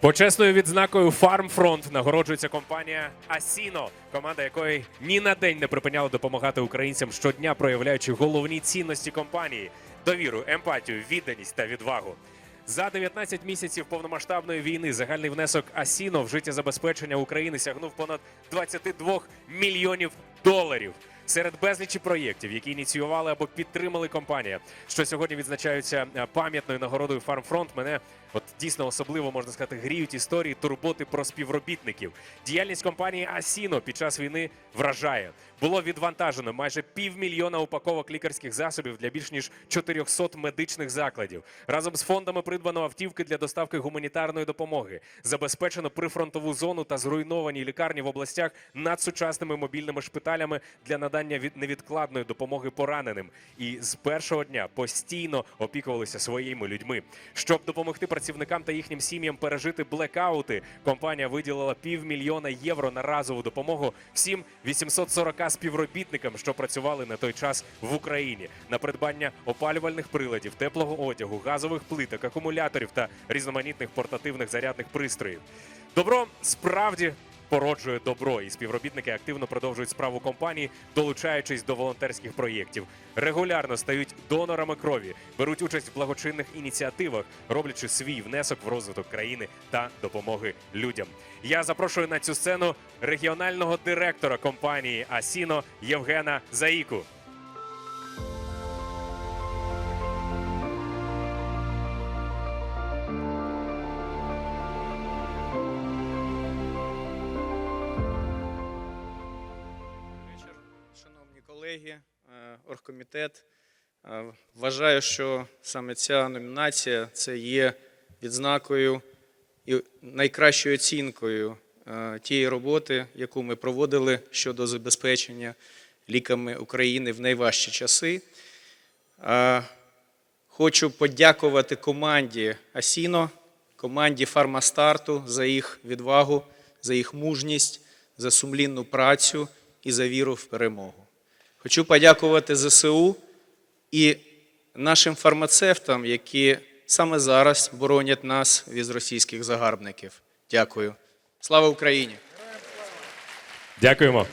Почесною відзнакою Farmfront нагороджується компанія Asino, команда якої ні на день не припиняла допомагати українцям щодня, проявляючи головні цінності компанії: довіру, емпатію, відданість та відвагу. За 19 місяців повномасштабної війни загальний внесок Асіно в життєзабезпечення України сягнув понад 22 мільйонів доларів. Серед безлічі проєктів, які ініціювали або підтримали компанія, що сьогодні відзначаються е, пам'ятною нагородою Farmfront, мене от дійсно особливо можна сказати гріють історії турботи про співробітників. Діяльність компанії Асіно під час війни вражає. Було відвантажено майже півмільйона упаковок лікарських засобів для більш ніж 400 медичних закладів. Разом з фондами придбано автівки для доставки гуманітарної допомоги. Забезпечено прифронтову зону та зруйновані лікарні в областях надсучасними мобільними шпиталями для надання від невідкладної допомоги пораненим. І з першого дня постійно опікувалися своїми людьми. Щоб допомогти працівникам та їхнім сім'ям пережити блекаути, компанія виділила півмільйона євро на разову допомогу всім 840 співробітникам, що працювали на той час в Україні, на придбання опалювальних приладів, теплого одягу, газових плиток, акумуляторів та різноманітних портативних зарядних пристроїв. Добро справді породжує добро, і співробітники активно продовжують справу компанії, долучаючись до волонтерських проєктів. Регулярно стають донорами крові, беруть участь в благочинних ініціативах, роблячи свій внесок в розвиток країни та допомоги людям. Я запрошую на цю сцену регіонального директора компанії Асіно Євгена Заїку. Колеги, е, оргкомітет. Е, Вважаю, що саме ця номінація це є відзнакою і найкращою оцінкою е, тієї роботи, яку ми проводили щодо забезпечення ліками України в найважчі часи. Хочу подякувати команді Асіно, команді Фармастарту за їх відвагу, за їх мужність, за сумлінну працю і за віру в перемогу. Хочу подякувати ЗСУ і нашим фармацевтам, які саме зараз боронять нас від російських загарбників. Дякую. Слава Україні! Дякуємо.